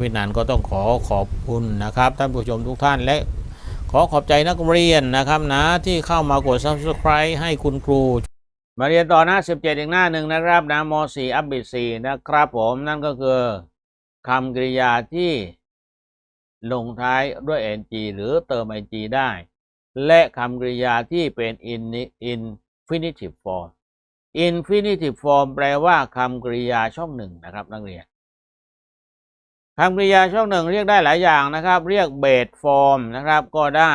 พี่นันก็ต้องขอขอบคุณนะครับท่านผู้ชมทุกท่านและขอขอบใจนักเรียนนะครับนะที่เข้ามากด subscribe ให้คุณครู มาเรียนต่อหน้า 17 อีกหน้าหนึ่งนะครับนะม .4 อัพบิด4นะครับผมนั่นก็คือคำกริยาที่ลงท้ายด้วย ng หรือเติม ng ได้ และคำกริยาที่เป็น in- infinitive form infinitive form แปลว่าคำกริยาช่องหนึ่งนะครับนักเรียน คำกริยาช่องหนึ่งเรียกได้หลายอย่างนะครับ เรียกเบสฟอร์มนะครับก็ได้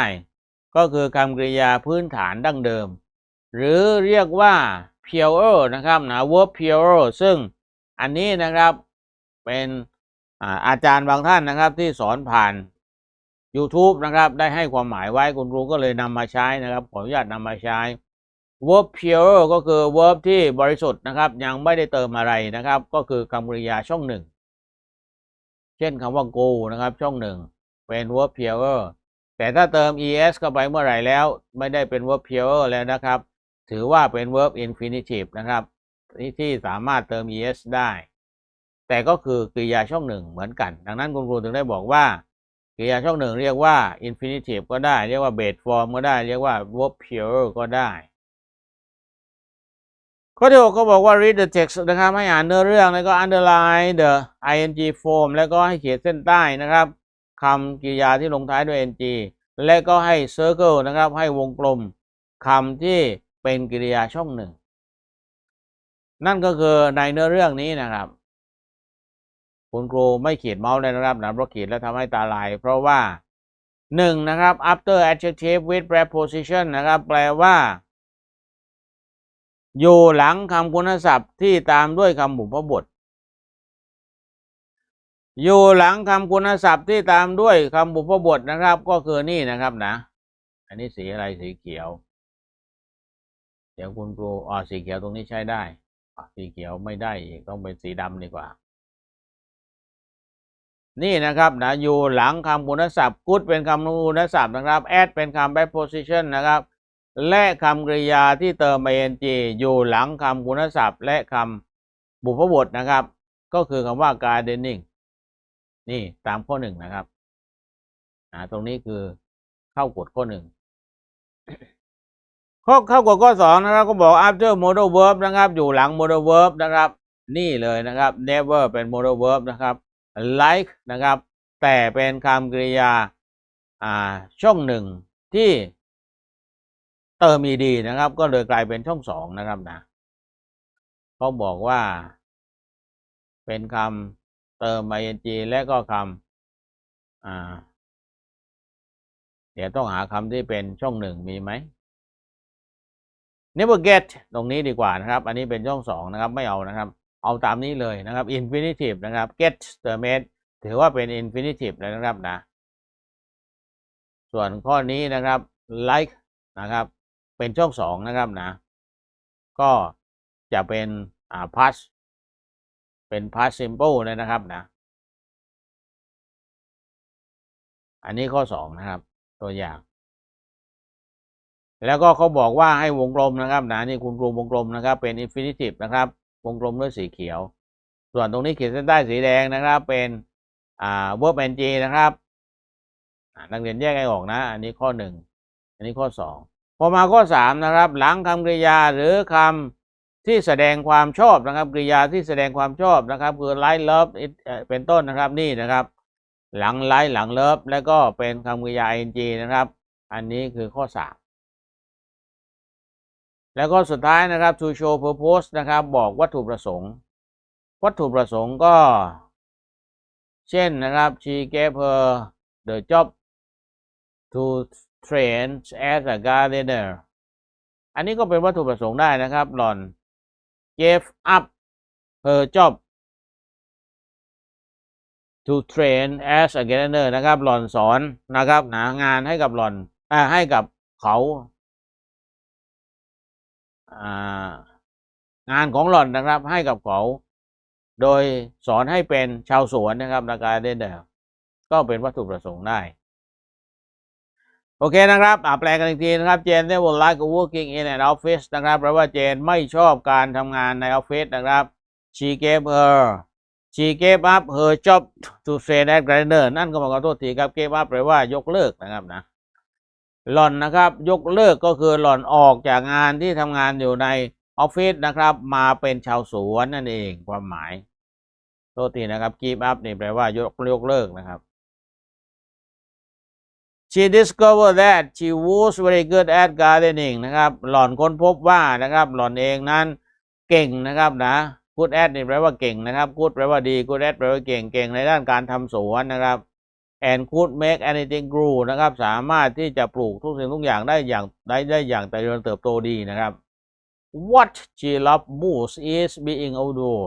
ก็คือคำกริยาพื้นฐานดั้งเดิม หรือเรียกว่า pure นะครับนะ verb pure ซึ่งอันนี้นะครับเป็นอาอาจารย์บางท่านนะครับที่สอนผ่าน YouTube นะครับได้ให้ความหมายไว้คุณครูก็เลยนำมาใช้นะครับขออนุญาตนำมาใช้ verb pure ก็คือ verb ที่บริสุทธิ์นะครับยังไม่ได้เติมอะไรนะครับ ก็คือคำกริยาช่องหนึ่ง เช่นคำว่า go นะครับ ช่องหนึ่งเป็น verb pure แต่ถ้าเติม es เข้าไปเมื่อไหร่แล้ว ไม่ได้เป็น verb pure แล้วนะครับ ถือว่าเป็น verb infinitive นะครับที่ที่สามารถเติม es ได้ แต่ก็คือกริยาช่องหนึ่งเหมือนกัน ดังนั้นคุณครูถึงได้บอกว่ากริยาช่องหนึ่งเรียกว่า infinitive ก็ได้ เรียกว่า base form ก็ได้ เรียกว่า verb pure ก็ได้ ข้อที่หกเขาบอกว่า read the text นะครับให้อ่านเนื้อเรื่องแล้วก็ underline the ing form แล้วก็ให้เขียนเส้นใต้นะครับคำกริยาที่ลงท้ายด้วย ing และก็ให้ circle นะครับ ให้วงกลมคำที่เป็นกริยาช่องหนึ่ง นั่นก็คือในเนื้อเรื่องนี้นะครับคุณครูไม่ขีดเมาส์เลยนะครับนะเพราะขีดแล้วทำให้ตาลาย เพราะว่าหนึ่งนะครับ after adjective with preposition นะครับ แปลว่า อยู่หลังคำคุณศัพท์ที่ตามด้วยคำบุพบท อยู่หลังคำคุณศัพท์ที่ตามด้วยคำบุพบทนะครับ ก็คือนี่นะครับนะ อันนี้สีอะไรสีเขียว เดี๋ยวคุณครูอ๋อสีเขียวตรงนี้ใช้ได้สีเขียวไม่ได้อีกต้องเป็นสีดำดีกว่า นี่นะครับนะอยู่หลังคำคุณศัพท์ good เป็นคำคุณศัพท์นะครับ add เป็นคำ preposition นะครับ และคำกริยาที่เติม ing อยู่หลังคำคุณศัพท์ และคำบุพบทนะครับ ก็คือคำว่า gardening นี่ตามข้อหนึ่งนะครับตรงนี้คือเข้ากฎข้อหนึ่งข้อเข้ากฎข้อสองนะครับ ก็บอก after modal verb นะครับ อยู่หลัง modal verb นะครับ นี่เลยนะครับ never เป็น modal verb นะครับ like นะครับ แต่เป็นคำกริยาอ่าช่องหนึ่งที่ เติม ed นะครับ ก็เลยกลายเป็นช่องสองนะครับนะเขาบอกว่า เป็นคำเติม ing และก็คำอ่า เดี๋ยวต้องหาคำที่เป็นช่องหนึ่งมีไหม never get ตรงนี้ดีกว่านะครับ อันนี้เป็นช่องสองนะครับ ไม่เอานะครับ เอาตามนี้เลยนะครับ infinitive นะครับ get the mate ถือว่าเป็น infinitive เลยนะครับนะ ส่วนข้อนี้นะครับ like นะครับ เป็นช่องสองนะครับนะ ก็จะเป็นอ่า past เป็น past simple เลยนะครับนะ อันนี้ข้อสองนะครับ ตัวอย่าง แล้วก็เขาบอกว่าให้วงกลมนะครับนะนี่คุณครูวงกลมนะครับ เป็น infinitive นะครับ วงกลมด้วยสีเขียว ส่วนตรงนี้ขีดเส้นใต้สีแดงนะครับ เป็นอ่า verb ing นะครับนักเรียนแยกให้ออกนะ อันนี้ข้อหนึ่งอันนี้ข้อสอง พอมาข้อสามนะครับ หลังคำกริยาหรือคำที่แสดงความชอบนะครับกริยาที่แสดงความชอบนะครับ คือ like love it เอ่อเป็นต้นนะครับนี่นะครับ หลัง like หลัง love แล้วก็เป็นคำกริยา ing นะครับ อันนี้คือข้อสามแล้วก็สุดท้ายนะครับ to show purpose นะครับ บอกวัตถุประสงค์ วัตถุประสงค์ก็ เช่นนะครับ she gave her the job to train as a gardener อันนี้ก็เป็นวัตถุประสงค์ได้นะครับหล่อน gave up her job to train as a gardener นะครับหล่อนสอนนะครับหางานให้กับหล่อนอ่าให้กับเขาอ่างานของหล่อนนะครับให้กับเขา โดยสอนให้เป็นชาวสวนนะครับนาการเดนเดก็เป็นวัตถุประสงค์ได้ โอเคนะครับอ่าแปลกันอีกทีนะครับ เจน never like working in an office นะครับแปลว่าเจนไม่ชอบการทำงานในออฟฟิศนะครับ she gave her she gave up her job to say at grinder นั่นก็หมายความว่าโทษทีครับ gave up แปลว่ายกเลิกนะครับนะ หล่อนนะครับ ยกเลิกก็คือหล่อนออกจากงานที่ทำงานอยู่ในออฟฟิศนะครับ มาเป็นชาวสวนนั่นเองความหมาย โทษทีนะครับ give up นี่แปลว่ายกยกเลิกนะครับ she discovered that she was very good at gardening นะครับ หล่อนค้นพบว่านะครับ หล่อนเองนั้นเก่งนะครับนะ good at นี่แปลว่าเก่งนะครับ good แปลว่าดี good at แปลว่าเก่ง เก่งในด้านการทำสวนนะครับ and could make anything grow นะครับ สามารถที่จะปลูกทุกสิ่งทุกอย่างได้อย่างได้ได้อย่างเริญเติบโตดีนะครับ what she loved most is being outdoor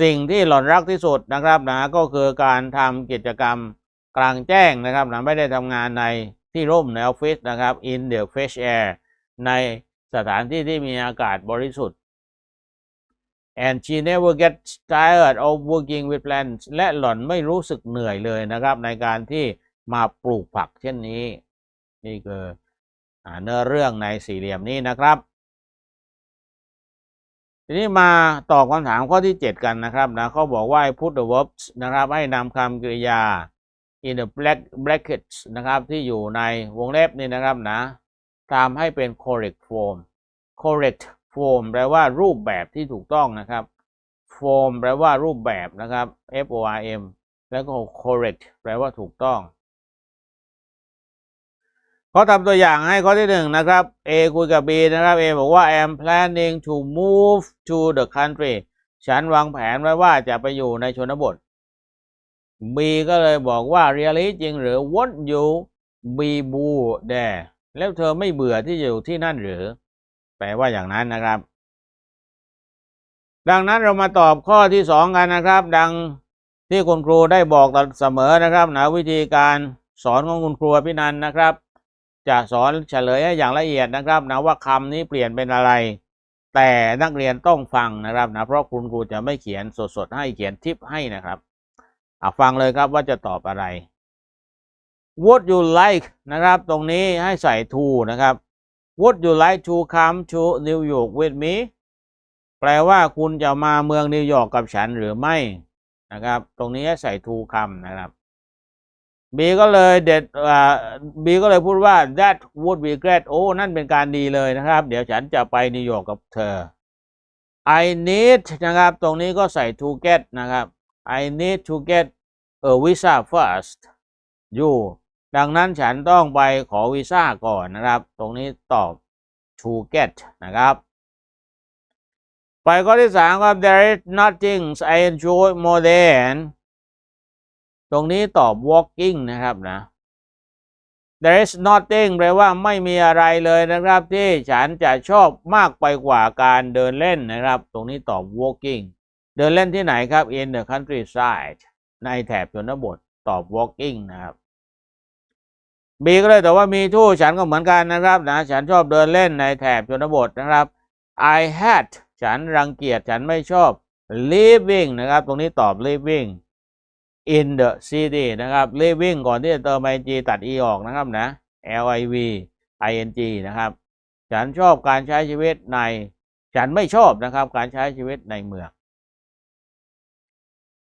สิ่งที่หล่อนรักที่สุดนะครับนะก็คือการทำกิจกรรม กลางแจ้งนะครับนะไม่ได้ทำงานในที่ร่มในออฟฟิศนะครับ in the fresh air ในสถานที่ที่มีอากาศบริสุทธิ์ and she never gets tired of working with plants และหล่อนไม่รู้สึกเหนื่อยเลยนะครับ ในการที่มาปลูกผักเช่นนี้ นี่คือเนื้อเรื่องในสี่เหลี่ยมนี้นะครับ ทีนี้มาตอบคำถามข้อที่ 7 กันนะครับนะเขาบอกว่า put the verbs นะครับ ให้นำคำกริยา in the black brackets นะครับ ที่อยู่ในวงเล็บนี่นะครับนะทำให้เป็น correct form correct form แปลว่ารูปแบบที่ถูกต้องนะครับ form แปลว่ารูปแบบนะครับ F O R M แล้วก็ correct แปลว่าถูกต้องเขาทำตัวอย่างให้ข้อที่หนึ่งนะครับ A คุยกับ B นะครับ A บอกว่า I'm planning to move to the country ฉันวางแผนไว้ว่าจะไปอยู่ในชนบท B ก็เลยบอกว่า really จริงหรือ What you be bored there แล้วเธอไม่เบื่อที่อยู่ที่นั่นหรือ แปลว่าอย่างนั้นนะครับ ดังนั้นเรามาตอบข้อที่สองกันนะครับ ดังที่คุณครูได้บอกเสมอนะครับนะวิธีการสอนของคุณครูพินันนะครับ จะสอนเฉลยให้อย่างละเอียดนะครับนะว่าคำนี้เปลี่ยนเป็นอะไร แต่นักเรียนต้องฟังนะครับนะเพราะคุณครูจะไม่เขียนสดๆให้เขียนทิปให้นะครับ อะฟังเลยครับว่าจะตอบอะไร Would you like นะครับ ตรงนี้ให้ใส่ to นะครับ Would you like to come to New York with me แปลว่าคุณจะมาเมืองนิวยอร์กกับฉันหรือไม่นะครับ ตรงนี้ให้ใส่ to คำนะครับ B ก็เลยเด็ดอ่า B ก็เลยพูดว่า that would be great โอ้ นั่นเป็นการดีเลยนะครับ เดี๋ยวฉันจะไปนิวยอร์กกับเธอ I need นะครับ ตรงนี้ก็ใส่ to get นะครับ I need to get a visa first you ดังนั้นฉันต้องไปขอวีซ่าก่อนนะครับ ตรงนี้ตอบ to get นะครับ ไปข้อที่สามครับ there is nothing I enjoy more than ตรงนี้ตอบ walking นะครับนะ there is nothing แปลว่าไม่มีอะไรเลยนะครับ ที่ฉันจะชอบมากไปกว่าการเดินเล่นนะครับ ตรงนี้ตอบ walking เดินเล่นที่ไหนครับ in the countryside ในแถบชนบทตอบ walking นะครับ B ก็เลยแต่ว่ามีทู่ฉันก็เหมือนกันนะครับนะฉันชอบเดินเล่นในแถบชนบทนะครับ I had ฉันรังเกียจฉันไม่ชอบ living นะครับ ตรงนี้ตอบ living in the city นะครับ living ก่อนที่จะเติม ing ตัด e ออกนะครับนะ l i v i n g นะครับ ฉันชอบการใช้ชีวิตใน ฉันไม่ชอบนะครับ การใช้ชีวิตในเมือง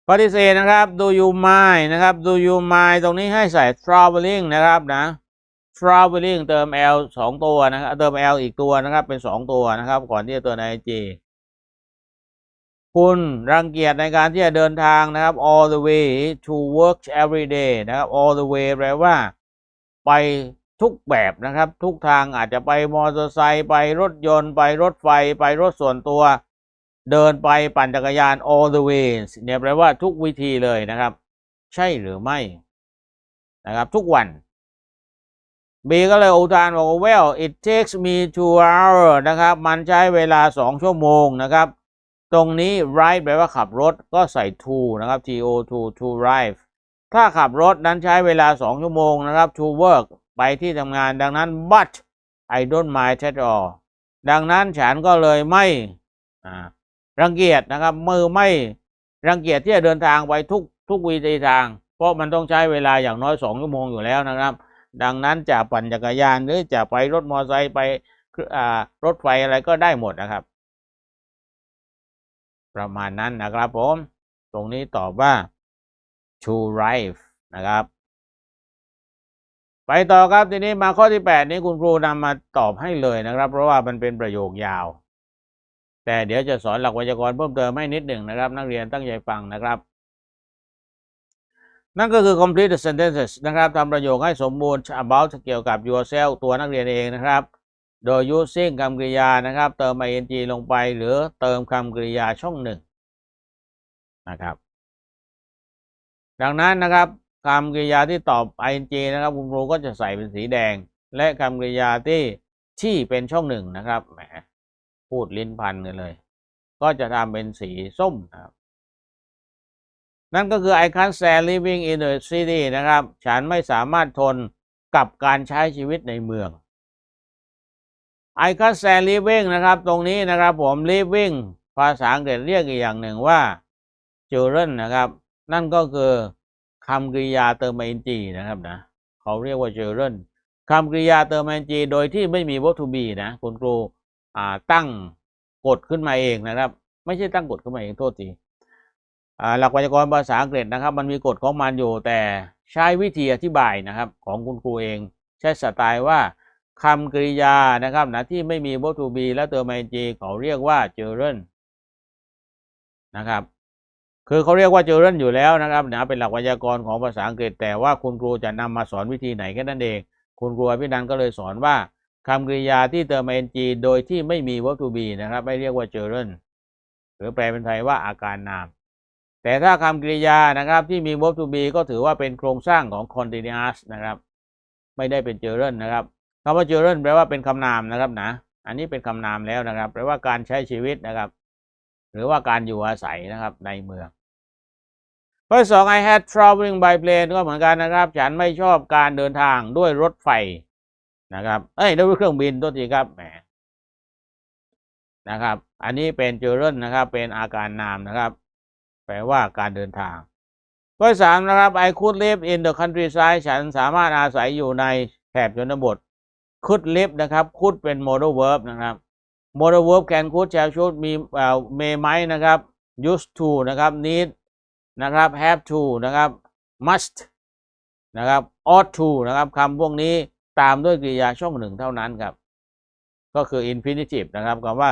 ข้อที่สี่นะครับ do you mind นะครับ do you mind ตรงนี้ให้ใส่ traveling นะครับนะ traveling เติม l สองตัวนะครับ เติม l อีกตัวนะครับเป็นสองตัวนะครับ ก่อนที่จะเติม ing คุณรังเกียจในการที่จะเดินทางนะครับ all the way to work every day นะครับ all the way แปลว่า ไปทุกแบบนะครับ ทุกทางอาจจะไปมอเตอร์ไซค์ไปรถยนต์ ไปรถไฟไปรถส่วนตัว เดินไปปั่นจักรยาน all the way เนี่ยแปลว่าทุกวิธีเลยนะครับ ใช่หรือไม่นะครับ ทุกวัน B ก็เลยอุทานบอกว่า well it takes me two hour นะครับ มันใช้เวลาสองชั่วโมงนะครับ ตรงนี้ ride แปลว่าขับรถก็ใส่ to นะครับ to to to drive ถ้าขับรถนั้นใช้เวลา2ชั่วโมงนะครับ to work ไปที่ทำงานดังนั้น but I don't mind at all ดังนั้นฉันก็เลยไม่ รังเกียจนะครับ มือไม่รังเกียจที่จะเดินทางไปทุกทุกวิธีทาง เพราะมันต้องใช้เวลาอย่างน้อย2ชั่วโมงอยู่แล้วนะครับ ดังนั้นจะปั่นจักรยานหรือจะไปรถมอเตอร์ไซค์ไปรถไฟอะไรก็ได้หมดนะครับ ประมาณนั้นนะครับผม ตรงนี้ตอบว่า to drive นะครับ ไปต่อครับทีนี้มาข้อที่ 8 นี้คุณครูนำมาตอบให้เลยนะครับ เพราะว่ามันเป็นประโยคยาว แต่เดี๋ยวจะสอนหลักไวยากรณ์เพิ่มเติมให้นิดหนึ่งนะครับ นักเรียนตั้งใจฟังนะครับ นั่นก็คือ complete the sentences นะครับทำประโยคให้สมบูรณ์ about เกี่ยวกับ yourself ตัวนักเรียนเองนะครับ โดย using คำกริยานะครับ เติม ing ลงไป หรือเติมคำกริยาช่องหนึ่งนะครับ ดังนั้นนะครับคำกริยาที่ตอบ ing นะครับคุณครูก็จะใส่เป็นสีแดง และคำกริยาที่ที่เป็นช่องหนึ่งนะครับแหม พูดลิ้นพันกันเลย ก็จะทำเป็นสีส้มครับ นั่นก็คือ I can't stand living in the city นะครับ ฉันไม่สามารถทนกับการใช้ชีวิตในเมือง I can't stand living นะครับ ตรงนี้นะครับผม living ภาษาอังกฤษเรียกอีกอย่างหนึ่งว่า children นะครับ นั่นก็คือคำกริยาเติม ing นะครับนะเขาเรียกว่า children คำกริยาเติม ing โดยที่ไม่มี verb to be นะ คุณครู ตั้งกฎขึ้นมาเองนะครับ ไม่ใช่ตั้งกฎขึ้นมาเองโทษทีหลักไวยากรณ์ภาษาอังกฤษนะครับ มันมีกฎของมันอยู่แต่ใช้วิธีอธิบายนะครับ ของคุณครูเอง ใช้สไตล์ว่าคำกริยานะครับนะที่ไม่มี verb to be และเติม ing เขาเรียกว่า children นะครับ คือเขาเรียกว่า children อยู่แล้วนะครับนะเป็นหลักไวยากรณ์ของภาษาอังกฤษ แต่ว่าคุณครูจะนำมาสอนวิธีไหนแค่นั้นเอง คุณครูอภินันก็เลยสอนว่า คำกริยาที่เติม ing โดยที่ไม่มี verb to be นะครับ ไม่เรียกว่า children หรือแปลเป็นไทยว่าอาการนาม แต่ถ้าคำกริยานะครับที่มี verb to be ก็ถือว่าเป็นโครงสร้างของ continuous นะครับ ไม่ได้เป็น children นะครับคำว่า children แปลว่าเป็นคำนามนะครับนะ อันนี้เป็นคำนามแล้วนะครับ แปลว่าการใช้ชีวิตนะครับ หรือว่าการอยู่อาศัยนะครับในเมืองข้อสอง I had traveling by plane ก็เหมือนกันนะครับ ฉันไม่ชอบการเดินทางด้วยรถไฟ นะครับ เอ้ยด้วยเครื่องบินตัวทีครับแหมนะครับ อันนี้เป็น children นะครับ เป็นอาการนามนะครับ แปลว่าการเดินทางข้อสามนะครับ I could live in the countryside ฉันสามารถอาศัยอยู่ในแถบชนบท could live นะครับ could เป็น modal verb นะครับ modal verb can could shall should มีเอ่อ may ไหมนะครับ used to นะครับ need นะครับ have to นะครับ must นะครับ ought to นะครับคำพวกนี้ ตามด้วยกริยาช่องหนึ่งเท่านั้นครับ ก็คือ infinitive นะครับคำว่า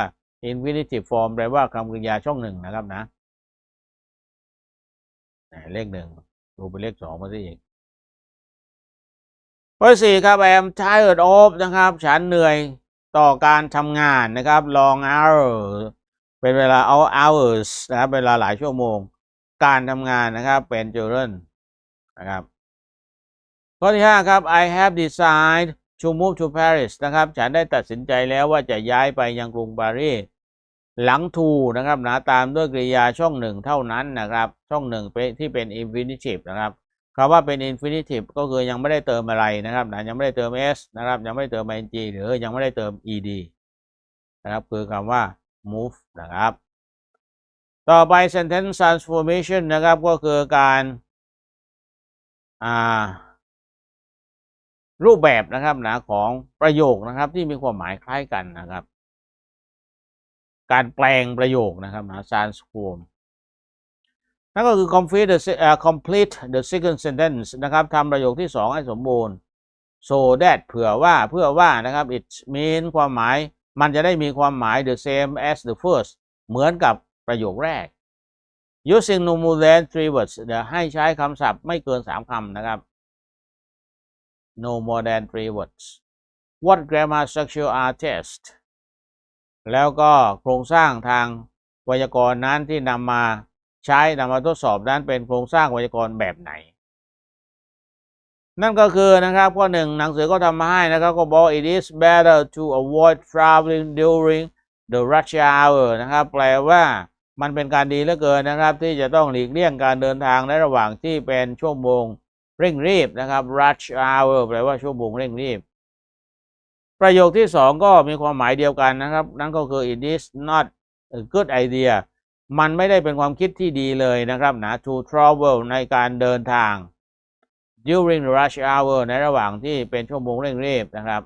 infinitive form แปลว่าคำกริยาช่องหนึ่งนะครับนะเลขหนึ่งดูเป็นเลขสองมาสิอีกข้อสี่ครับ I am tired of นะครับ ฉันเหนื่อยต่อการทำงานนะครับ long hours เป็นเวลา all hours นะครับเวลาหลายชั่วโมง การทำงานนะครับเป็น children นะครับ ข้อที่ห้าครับ I have decided to move to Paris นะครับ ฉันได้ตัดสินใจแล้วว่าจะย้ายไปยังกรุงปารีสหลัง to นะครับหนะตามด้วยกริยาช่องหนึ่งเท่านั้นนะครับ ช่องหนึ่งเป็นที่เป็น infinitive นะครับคำว่าเป็น infinitive ก็คือยังไม่ได้เติมอะไรนะครับนะยังไม่ได้เติม s นะครับ ยังไม่ได้เติม ing หรือยังไม่ได้เติม ed นะครับคือคำว่า move นะครับ ต่อไป sentence transformation นะครับก็คือการอ่า รูปแบบนะครับนะของประโยคนะครับ ที่มีความหมายคล้ายกันนะครับ การแปลงประโยคนะครับนะ transform นั่นก็คือ complete the uh, complete the second sentence นะครับทำประโยคที่สองให้สมบูรณ์ so that เผื่อว่าเพื่อว่านะครับ it mean ความหมายมันจะได้มีความหมาย the same as the first เหมือนกับประโยคแรก using no more than three words เดี๋ยวให้ใช้คำศัพท์ไม่เกินสามคำนะครับ no more than three words what grammar structure are test แล้วก็โครงสร้างทางไวยากรณ์นั้นที่นำมาใช้นำมาทดสอบนั้นเป็นโครงสร้างไวยากรณ์แบบไหน นั่นก็คือนะครับข้อหนึ่งหนังสือก็ทำมาให้นะครับก็บอก it is better to avoid traveling during the rush hour นะครับแปลว่ามันเป็นการดีเหลือเกินนะครับ ที่จะต้องหลีกเลี่ยงการเดินทางในระหว่างที่เป็นชั่วโมง เร่งรีบนะครับ rush hour แปลว่าชั่วโมงเร่งรีบ ประโยคที่สองก็มีความหมายเดียวกันนะครับ นั่นก็คือ it is not a good idea มันไม่ได้เป็นความคิดที่ดีเลยนะครับนะ to travel ในการเดินทาง during the rush hour ในระหว่างที่เป็นชั่วโมงเร่งรีบนะครับ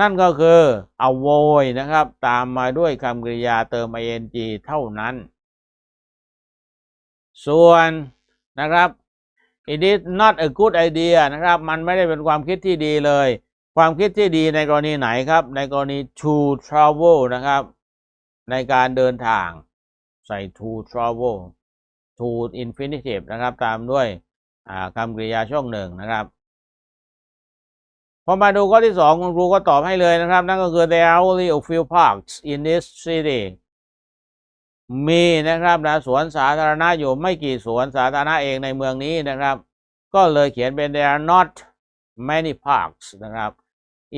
นั่นก็คือ avoid นะครับ ตามมาด้วยคำกริยาเติม ing เท่านั้น ส่วนนะครับ it is not a good idea นะครับ มันไม่ได้เป็นความคิดที่ดีเลย ความคิดที่ดีในกรณีไหนครับ ในกรณี to travel นะครับ ในการเดินทางใส่ to travel to infinitive นะครับ ตามด้วยคำกริยาช่วงหนึ่งนะครับ พอมาดูข้อที่สองคุณครูก็ตอบให้เลยนะครับ นั่นก็คือ there are only a few parks in this city มีนะครับนะสวนสาธารณะอยู่ไม่กี่สวนสาธารณะเองในเมืองนี้นะครับ ก็เลยเขียนเป็น there are not many parks นะครับ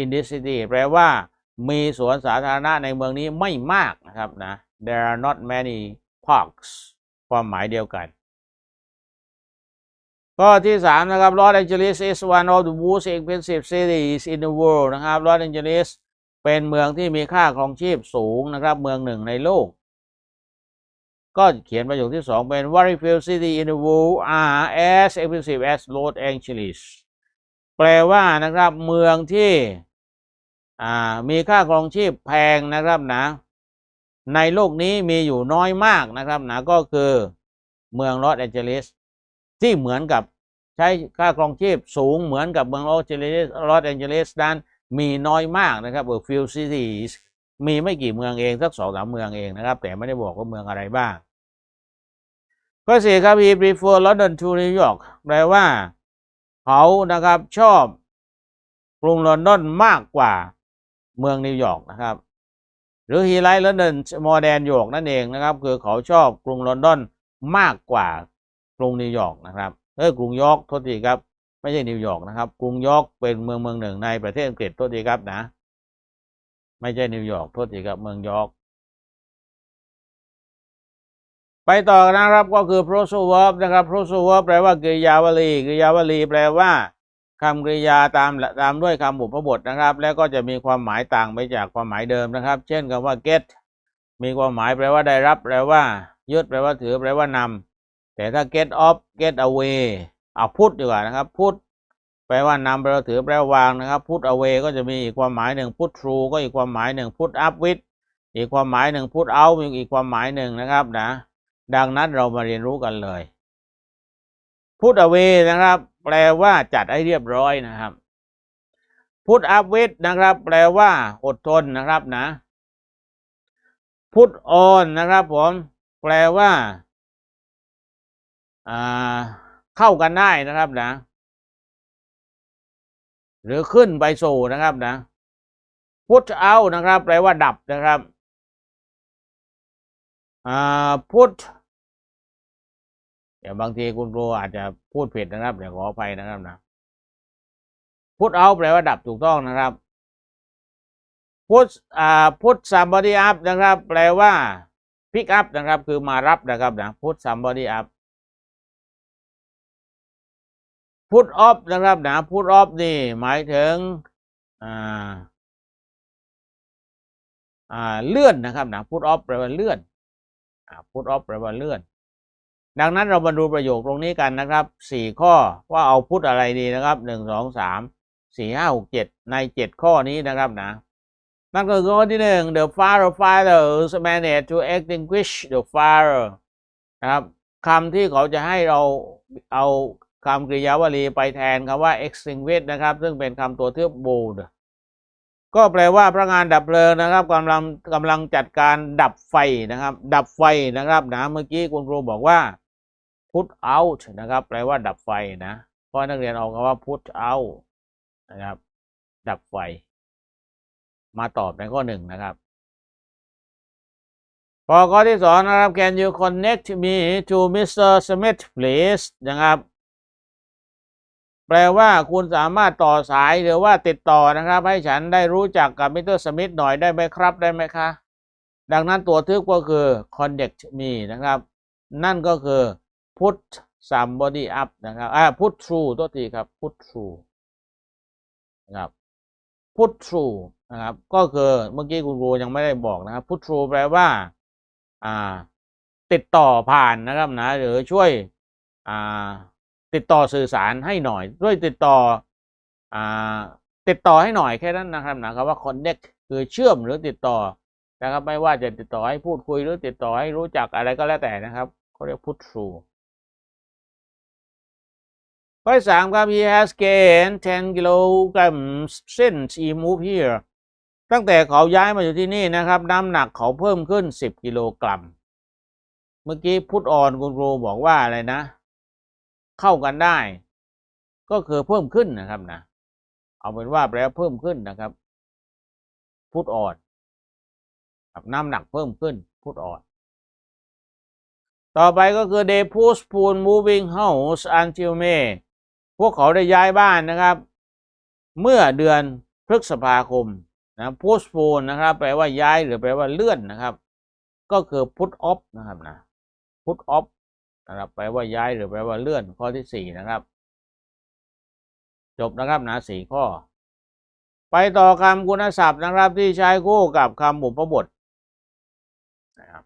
in this city แปลว่ามีสวนสาธารณะในเมืองนี้ไม่มากนะครับนะ there are not many parks ความหมายเดียวกันข้อที่สามนะครับ Los Angeles is one of the most expensive cities in the world นะครับ Los Angeles เป็นเมืองที่มีค่าครองชีพสูงนะครับ เมืองหนึ่งในโลก ก็เขียนประโยคที่สองเป็น Very few city in the world are as expensive as Los Angeles แปลว่านะครับเมืองที่มีค่าครองชีพแพงนะครับนะ ในโลกนี้มีอยู่น้อยมากนะครับนะก็คือเมืองลอสแอนเจลิสที่เหมือนกับใช้ค่าครองชีพสูงเหมือนกับเมืองลอสแอนเจลิสลอสแอนเจลิสนั้นมีน้อยมากนะครับเออฟิลซิตี้ มีไม่กี่เมืองเองสักสองสามเมืองเองนะครับ แต่ไม่ได้บอกว่าเมืองอะไรบ้าง ข้อสี่ครับ he prefer London to New York แปลว่า เขานะครับชอบกรุงลอนดอนมากกว่าเมืองนิวยอร์กนะครับ หรือ he like London more than York นั่นเองนะครับ คือเขาชอบกรุงลอนดอนมากกว่ากรุงนิวยอร์กนะครับเออกรุงยอร์กโทษทีครับ ไม่ใช่นิวยอร์กนะครับ กรุงยอร์กเป็นเมืองเมืองหนึ่งในประเทศอังกฤษโทษทีครับนะ ไม่ใช่นิวยอร์กโทษทีครับเมืองยอร์กไปต่อนะครับก็คือ prosal verb นะครับ prosal verb แปลว่ากริยาวลีกริยาวลีแปลว่าคำกริยาตามตามด้วยคำบุพบทนะครับ แล้วก็จะมีความหมายต่างไปจากความหมายเดิมนะครับ เช่นคำว่า get มีความหมายแปลว่าได้รับ แปลว่ายึดแปลว่าถือ แปลว่านำแต่ถ้า get off get away เอาพุทดีกว่านะครับ พุท แปลว่านำแปลว่าถือแปลว่าวางนะครับ put away ก็จะมีอีกความหมายหนึ่ง put through ก็อีกความหมายหนึ่ง put up with อีกความหมายหนึ่ง put out อีกความหมายหนึ่งนะครับนะ ดังนั้นเรามาเรียนรู้กันเลย put away นะครับ แปลว่าจัดให้เรียบร้อยนะครับ put up with นะครับ แปลว่า อดทนนะครับนะ put on นะครับผมแปลว่าอ่าเข้ากันได้นะครับนะ หรือขึ้นไปสู่นะครับนะ put out นะครับ แปลว่าดับนะครับอ่า put เดี๋ยวบางทีคุณครูอาจจะพูดผิดนะครับเดี๋ยวขออภัยนะครับนะ put out แปลว่าดับถูกต้องนะครับ put อ่า put somebody up นะครับ แปลว่า pick up นะครับ คือมารับนะครับนะพุทสัมบอดีอัพ put somebody up put off นะครับนะ put off นี่หมายถึงอ่าอ่าเลื่อนนะครับนะ put off แปลว่าเลื่อนอ่า put off แปลว่าเลื่อน ดังนั้นเรามาดูประโยคตรงนี้กันนะครับสี่ข้อว่าเอาพุทอะไรดีนะครับหนึ่งสองสามสี่ห้าหกเจ็ดในเจ็ดข้อนี้นะครับนะนั่นก็คือข้อที่หนึ่ง the firefighters managed to extinguish the fire นะครับคำที่เขาจะให้เราเอา คำกริยาวลีไปแทนคำว่า extinguish นะครับ ซึ่งเป็นคำตัวเทือก bold ก็แปลว่าพนักงานดับเพลิงนะครับกำลังกำลังจัดการดับไฟนะครับ ดับไฟนะครับนะเมื่อกี้คุณครูบอกว่า put out นะครับ แปลว่าดับไฟนะเพราะนักเรียนเอาคำว่า put out นะครับ ดับไฟ มาตอบในข้อหนึ่งนะครับพอข้อที่สองนะครับ can you connect me to Mr. Smith please นะครับ แปลว่าคุณสามารถต่อสายหรือว่าติดต่อนะครับ ให้ฉันได้รู้จักกับมิสเตอร์สมิธหน่อยได้ไหมครับได้ไหมคะ ดังนั้นตัวทึกก็คือ connect me นะครับ นั่นก็คือ put somebody up นะครับอ่า put through ตัวทีครับ put through นะครับ put through นะครับ ก็คือเมื่อกี้คุณครูยังไม่ได้บอกนะครับ put through แปลว่า อ่า ติดต่อผ่านนะครับนะ หรือช่วย อ่า ติดต่อสื่อสารให้หน่อย ด้วยติดต่ออ่าติดต่อให้หน่อยแค่นั้นนะครับนะครับว่า connect คือเชื่อมหรือติดต่อนะครับไม่ว่าจะติดต่อให้พูดคุยหรือติดต่อให้รู้จักอะไรก็แล้วแต่นะครับเขาเรียก put through ข้อที่สามครับ he has gained 10 kilograms since he moved here ตั้งแต่เขาย้ายมาอยู่ที่นี่นะครับ น้ำหนักเขาเพิ่มขึ้น 10 กิโลกรัม เมื่อกี้พุทออนคุณครูบอกว่าอะไรนะ เข้ากันได้ ก็คือเพิ่มขึ้นนะครับนะเอาเป็นว่าแปลว่าเพิ่มขึ้นนะครับ พุทออนครับน้ำหนักเพิ่มขึ้น พุทออน ต่อไปก็คือ they postpone moving house until May พวกเขาได้ย้ายบ้านนะครับ เมื่อเดือนพฤษภาคมนะ postpone นะครับ แปลว่าย้ายหรือแปลว่าเลื่อนนะครับ ก็คือ put off นะครับนะ put off นะครับแปลว่าย้ายหรือแปลว่าเลื่อนข้อที่สี่นะครับ จบนะครับนะสี่ข้อ ไปต่อคำคุณศัพท์นะครับ ที่ใช้คู่กับคำบุพบทนะครับ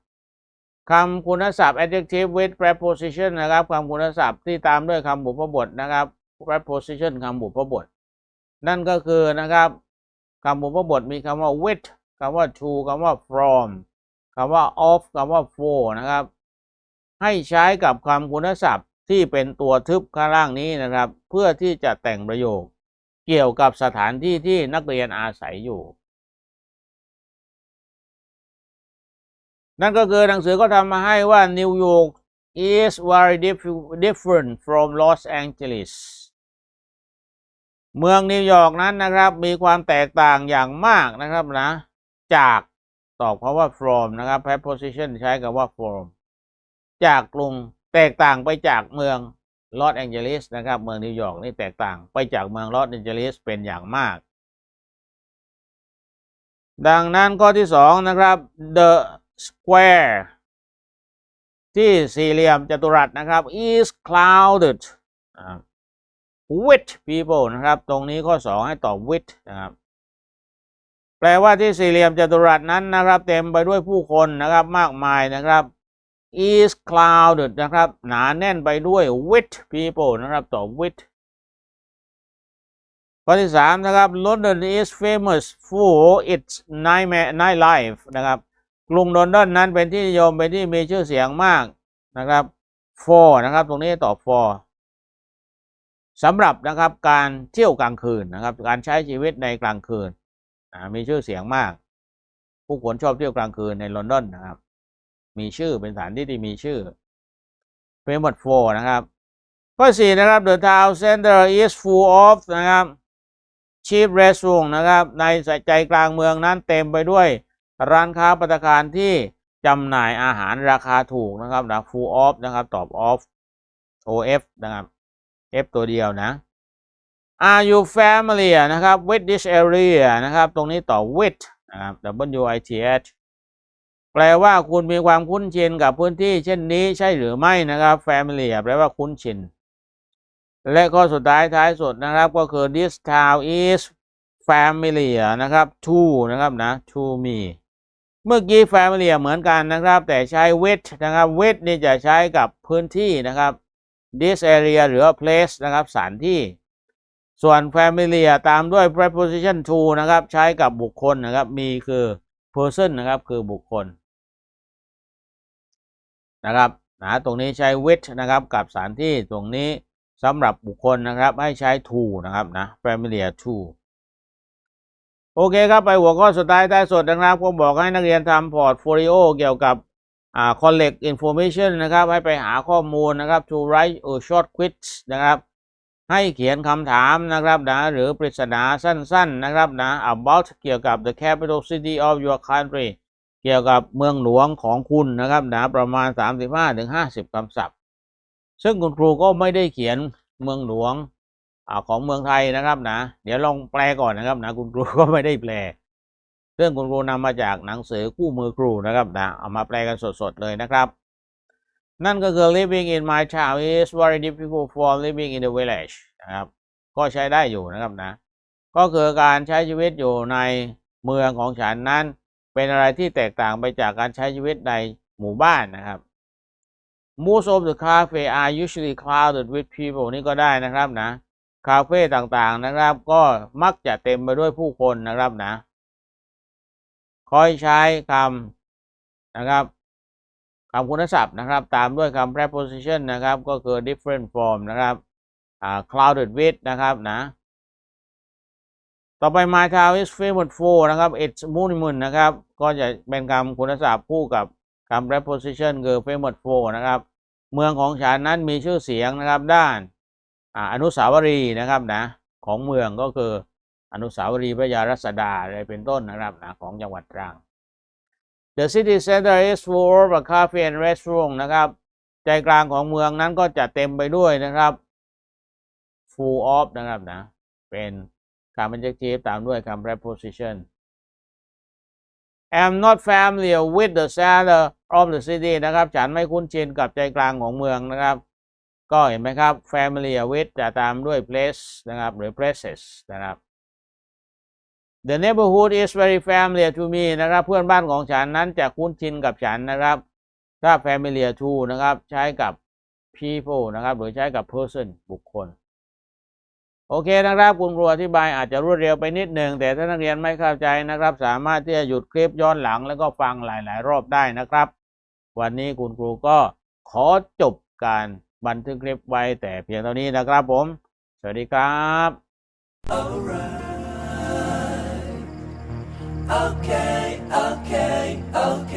คำคุณศัพท์ adjective with preposition นะครับคำคุณศัพท์ที่ตามด้วยคำบุพบทนะครับ preposition คำบุพบท นั่นก็คือนะครับคำบุพบทมีคำว่า with คำว่า to คำว่า from คำว่า of คำว่า for นะครับ ให้ใช้กับคำคุณศัพท์ที่เป็นตัวทึบข้างล่างนี้นะครับ เพื่อที่จะแต่งประโยค เกี่ยวกับสถานที่ที่นักเรียนอาศัยอยู่ นั่นก็คือหนังสือก็ทำมาให้ว่า New York is very different from Los Angeles เมืองนิวยอร์กนั้นนะครับมีความแตกต่างอย่างมากนะครับนะ จากตอบเพราะว่า from นะครับ preposition ใช้กับว่า from จากกรุงแตกต่างไปจากเมืองลอสแองเจลิสนะครับเมืองนิวยอร์กนี่แตกต่างไปจากเมืองลอสแองเจลิสเป็นอย่างมาก ดังนั้นข้อที่สองนะครับ the square ที่สี่เหลี่ยมจัตุรัสนะครับ is clouded with people นะครับ ตรงนี้ข้อสองให้ตอบ with นะครับแปลว่าที่สี่เหลี่ยมจัตุรัสนั้นนะครับ เต็มไปด้วยผู้คนนะครับมากมายนะครับ is clouded นะครับ หนาแน่นไปด้วย with people นะครับ ต่อ with ข้อที่สามนะครับ London is famous for its night night life นะครับกรุงลอนดอนนั้นเป็นที่นิยมเป็นที่มีชื่อเสียงมากนะครับ for นะครับ ตรงนี้ตอบ for สำหรับนะครับการเที่ยวกลางคืนนะครับ การใช้ชีวิตในกลางคืนมีชื่อเสียงมาก ผู้คนชอบเที่ยวกลางคืนในลอนดอนนะครับ มีชื่อเป็นสถานที่ที่มีชื่อ famous for นะครับ ข้อสี่นะครับ the town center is full of นะครับ cheap restaurant นะครับ ในใจกลางเมืองนั้นเต็มไปด้วย ร้านค้าปัตตาคารที่จำหน่ายอาหารราคาถูกนะครับนะ full of นะครับ ตอบ of of นะครับ f ตัวเดียวนะ are you familiar นะครับ with this area นะครับ ตรงนี้ต่อ with นะครับ w i t h แปลว่าคุณมีความคุ้นชินกับพื้นที่ เช่นนี้ใช่หรือไม่นะครับ familiar แปลว่าคุ้นชิน และข้อสุดท้ายท้ายสุดนะครับก็คือ this town is familiar นะครับ to นะครับนะ to me เมื่อกี้ familiar เหมือนกันนะครับ แต่ใช้ with นะครับ with นี่จะใช้กับพื้นที่นะครับ this area หรือ place นะครับสถานที่ ส่วน familiar ตามด้วย preposition to นะครับ ใช้กับบุคคลนะครับ มีคือ person นะครับ คือบุคคล นะครับนะตรงนี้ใช้ with นะครับกับสถานที่ตรงนี้สำหรับบุคคลนะครับให้ใช้ to นะครับนะ familiar to โอเคครับ ไปหัวข้อสุดท้ายใต้สดนะครับผมบอกให้นักเรียนทำพอร์ตโฟลิโอเกี่ยวกับอ่า collect information นะครับ ให้ไปหาข้อมูลนะครับ to write a short quiz นะครับ ให้เขียนคำถามนะครับนะหรือปริศนาสั้นๆนะครับนะ about เกี่ยวกับ the capital city of your country กี่ยวกับเมืองหลวงของคุณนะครับนะประมาณ 35-50คำศัพท์ ซึ่งคุณครูก็ไม่ได้เขียนเมืองหลวงอของเมืองไทยนะครับนะเดี๋ยวลองแปลก่อนนะครับนะคุณครูก็ไม่ได้แปลเรื่องคุณครูนำมาจากหนังสือคู่มือครูนะครับนะเอามาแปลกันสดๆเลยนะครับ นั่นก็คือ living in my town is very difficult for living in the village นะครับก็ใช้ได้อยู่นะครับนะก็คือการใช้ชีวิตอยู่ในเมืองของฉันนั้น เป็นอะไรที่แตกต่างไปจากการใช้ชีวิตในหมู่บ้านนะครับ Most of the cafe are usually crowded with people นี่ก็ได้นะครับนะคาเฟ่ต่างๆนะครับ ก็มักจะเต็มไปด้วยผู้คนนะครับนะคอยใช้คำนะครับคำคุณศัพท์นะครับ ตามด้วยคำ preposition นะครับ ก็คือ different form นะครับอ่า clouded with นะครับนะ ต่อไป my town is famous for นะครับ its monument นะครับ ก็จะเป็นคำคุณศัพท์คู่กับคำ preposition คือ famous for นะครับ เมืองของฉันนั้นมีชื่อเสียงนะครับด้านอ่าอนุสาวรีย์นะครับนะของเมืองก็คืออนุสาวรีย์พระยารัศดาอะไรเป็นต้นนะครับนะของจังหวัดตรัง The city center is full of cafe and restaurant นะครับ ใจกลางของเมืองนั้นก็จะเต็มไปด้วยนะครับ full of นะครับนะเป็น คำ adjective ตามด้วยคำ preposition am not familiar with the center of the city นะครับ ฉันไม่คุ้นชินกับใจกลางของเมืองนะครับ ก็เห็นไหมครับ familiar with จะตามด้วย place นะครับ หรือ places นะครับ The neighborhood is very familiar to me นะครับ เพื่อนบ้านของฉันนั้นจะคุ้นชินกับฉันนะครับ ถ้า familiar to นะครับ ใช้กับ people นะครับ หรือใช้กับ person บุคคล โอเคนะครับคุณครูอธิบายอาจจะรวดเร็วไปนิดหนึ่งแต่ถ้านักเรียนไม่เข้าใจนะครับ สามารถที่จะหยุดคลิปย้อนหลังแล้วก็ฟังหลาย ๆ รอบได้นะครับ วันนี้คุณครูก็ขอจบการบันทึกคลิปไว้แต่เพียงเท่านี้นะครับผม สวัสดีครับ Okay, okay.